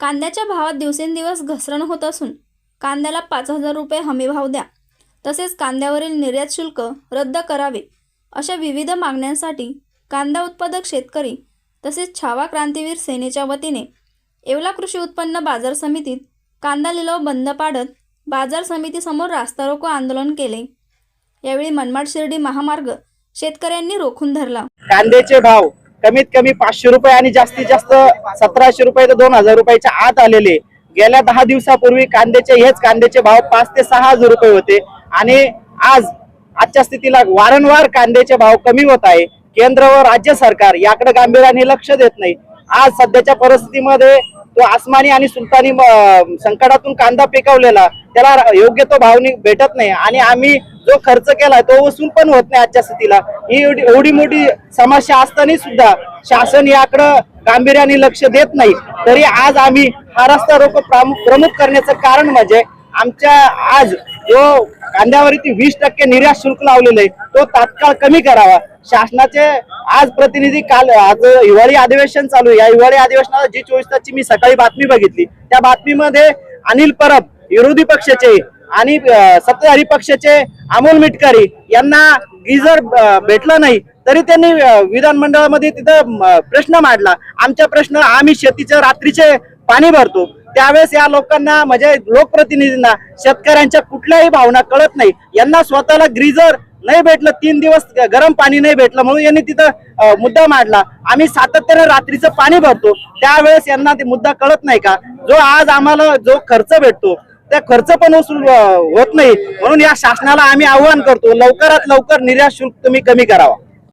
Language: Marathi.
कांद्याच्या भावात दिवसेंदिवस घसरण होत असून कांद्याला पाच हजार रुपये हमीभाव द्या. तसेच कांद्यावरील निर्यात शुल्क रद्द करावे अशा विविध मागण्यांसाठी कांदा उत्पादक शेतकरी तसेच छावा क्रांतीवीर सेनेच्या वतीने येवला कृषी उत्पन्न बाजार समितीत कांदा लिलाव बंद पाडत बाजार समितीसमोर रास्ता रोको आंदोलन केले. यावेळी मनमाड शिर्डी महामार्ग शेतकऱ्यांनी रोखून धरला. कांद्याचे भाव कमीत कमी पाचशे रुपये आणि जास्तीत जास्त सतराशे रुपये ते दोन हजार रुपयाच्या आत आलेले. गेल्या दहा दिवसापूर्वी कांद्याचे हेच कांद्याचे भाव पाच ते सहा हजार रुपये होते. आणि आज आजच्या स्थितीला वारंवार कांद्याचे भाव कमी होत आहे. केंद्र व राज्य सरकार याकडे गांभीर्याने लक्ष देत नाही. आज सध्याच्या परिस्थितीमध्ये तो आसमानी आणि सुलतानी संकटातून कांदा पिकवलेला त्याला योग्य तो भावनी भेटत नाही. आणि आम्ही जो खर्च केला तो वसूल पण होत नाही आजच्या स्थितीला. ही एवढी एवढी मोठी समस्या असताना सुद्धा शासन याकडं गांभीर्याने लक्ष देत नाही. तरी आज आम्ही हा रस्ता रोको प्रमुख करण्याचं कारण म्हणजे आमच्या आज जो कांद्यावरती वीस टक्के निर्यात शुल्क लावलेलं आहे तो तात्काळ कमी करावा. शासनाचे आज प्रतिनिधी काल आज हिवाळी अधिवेशन चालू आहे. या हिवाळी अधिवेशनाला जी चोवीस तासची मी सकाळी बातमी बघितली. त्या बातमीमध्ये अनिल परब विरोधी पक्षाचे आणि सत्ताधारी पक्षाचे अमोल मिटकरी यांना गिजर भेटलं नाही तरी त्यांनी विधानमंडळामध्ये तिथं प्रश्न मांडला. आमचा प्रश्न आम्ही शेतीचं रात्रीचे पाणी भरतो. त्यावेळेस या लोकांना म्हणजे लोकप्रतिनिधींना शेतकऱ्यांच्या कुठल्याही भावना कळत नाही. यांना स्वतःला ग्रीजर नाही भेटलं तीन दिवस गरम पाणी नाही भेटलं म्हणून यांनी तिथं मुद्दा मांडला. आम्ही सातत्याने रात्रीचं पाणी भरतो. त्यावेळेस यांना ते मुद्दा कळत नाही का? जो आज आम्हाला जो खर्च भेटतो त्या खर्च पण वसूल होत नाही म्हणून या शासनाला आम्ही आव्हान करतो लवकरात लवकर निर्यात शुल्क तुम्ही कमी करावा.